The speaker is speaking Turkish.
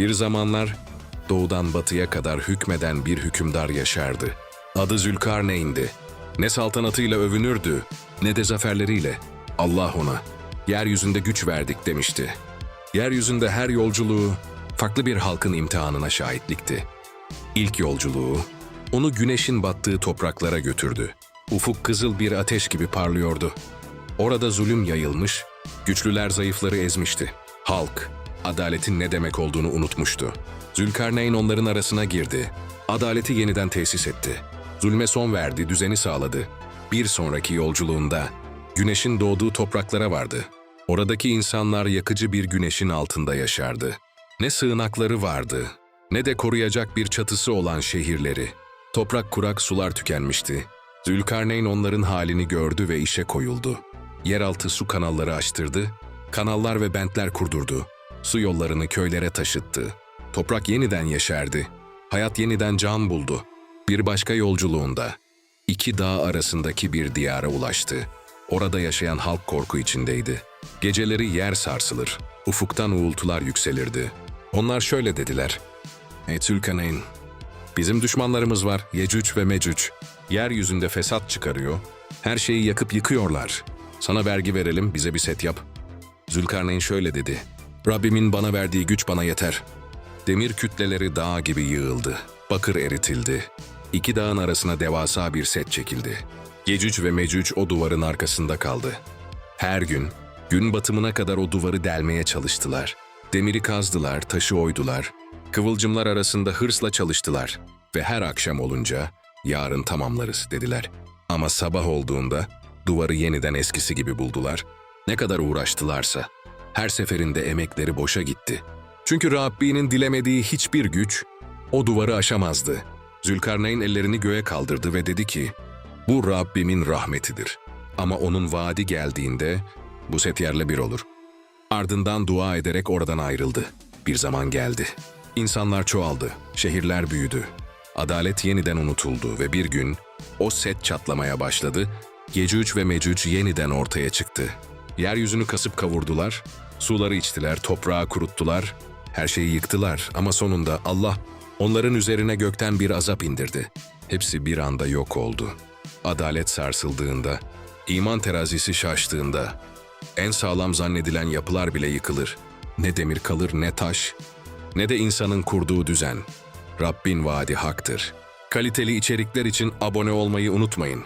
Bir zamanlar doğudan batıya kadar hükmeden bir hükümdar yaşardı. Adı Zülkarneyn'di. Ne saltanatıyla övünürdü ne de zaferleriyle. Allah ona yeryüzünde güç verdik demişti. Yeryüzünde her yolculuğu farklı bir halkın imtihanına şahitlikti. İlk yolculuğu onu güneşin battığı topraklara götürdü. Ufuk kızıl bir ateş gibi parlıyordu. Orada zulüm yayılmış, güçlüler zayıfları ezmişti. Halk, adaletin ne demek olduğunu unutmuştu. Zülkarneyn onların arasına girdi. Adaleti yeniden tesis etti. Zulme son verdi, düzeni sağladı. Bir sonraki yolculuğunda güneşin doğduğu topraklara vardı. Oradaki insanlar yakıcı bir güneşin altında yaşardı. Ne sığınakları vardı, ne de koruyacak bir çatısı olan şehirleri. Toprak kurak sular tükenmişti. Zülkarneyn onların halini gördü ve işe koyuldu. Yeraltı su kanalları açtırdı, kanallar ve bentler kurdurdu. Su yollarını köylere taşıttı. Toprak yeniden yeşerdi. Hayat yeniden can buldu. Bir başka yolculuğunda iki dağ arasındaki bir diyara ulaştı. Orada yaşayan halk korku içindeydi. Geceleri yer sarsılır, ufuktan uğultular yükselirdi. Onlar şöyle dediler. Ey Bizim düşmanlarımız var, Yecüc ve Mecüc. Yeryüzünde fesat çıkarıyor, her şeyi yakıp yıkıyorlar. Sana vergi verelim, bize bir set yap. Zülkarneyn şöyle dedi. Rabbimin bana verdiği güç bana yeter. Demir kütleleri dağ gibi yığıldı. Bakır eritildi. İki dağın arasına devasa bir set çekildi. Yecüc ve Mecüc o duvarın arkasında kaldı. Her gün, gün batımına kadar o duvarı delmeye çalıştılar. Demiri kazdılar, taşı oydular. Kıvılcımlar arasında hırsla çalıştılar. Ve her akşam olunca, yarın tamamlarız dediler. Ama sabah olduğunda duvarı yeniden eskisi gibi buldular. Ne kadar uğraştılarsa, her seferinde emekleri boşa gitti. Çünkü Rabbi'nin dilemediği hiçbir güç o duvarı aşamazdı. Zülkarneyn ellerini göğe kaldırdı ve dedi ki, bu Rabbimin rahmetidir. Ama onun vaadi geldiğinde bu set yerle bir olur. Ardından dua ederek oradan ayrıldı. Bir zaman geldi. İnsanlar çoğaldı, şehirler büyüdü. Adalet yeniden unutuldu ve bir gün o set çatlamaya başladı. Yecüc ve Mecüc yeniden ortaya çıktı. Yeryüzünü kasıp kavurdular, suları içtiler, toprağı kuruttular, her şeyi yıktılar ama sonunda Allah onların üzerine gökten bir azap indirdi. Hepsi bir anda yok oldu. Adalet sarsıldığında, iman terazisi şaştığında, en sağlam zannedilen yapılar bile yıkılır. Ne demir kalır ne taş, ne de insanın kurduğu düzen. Rabbin vaadi haktır. Kaliteli içerikler için abone olmayı unutmayın.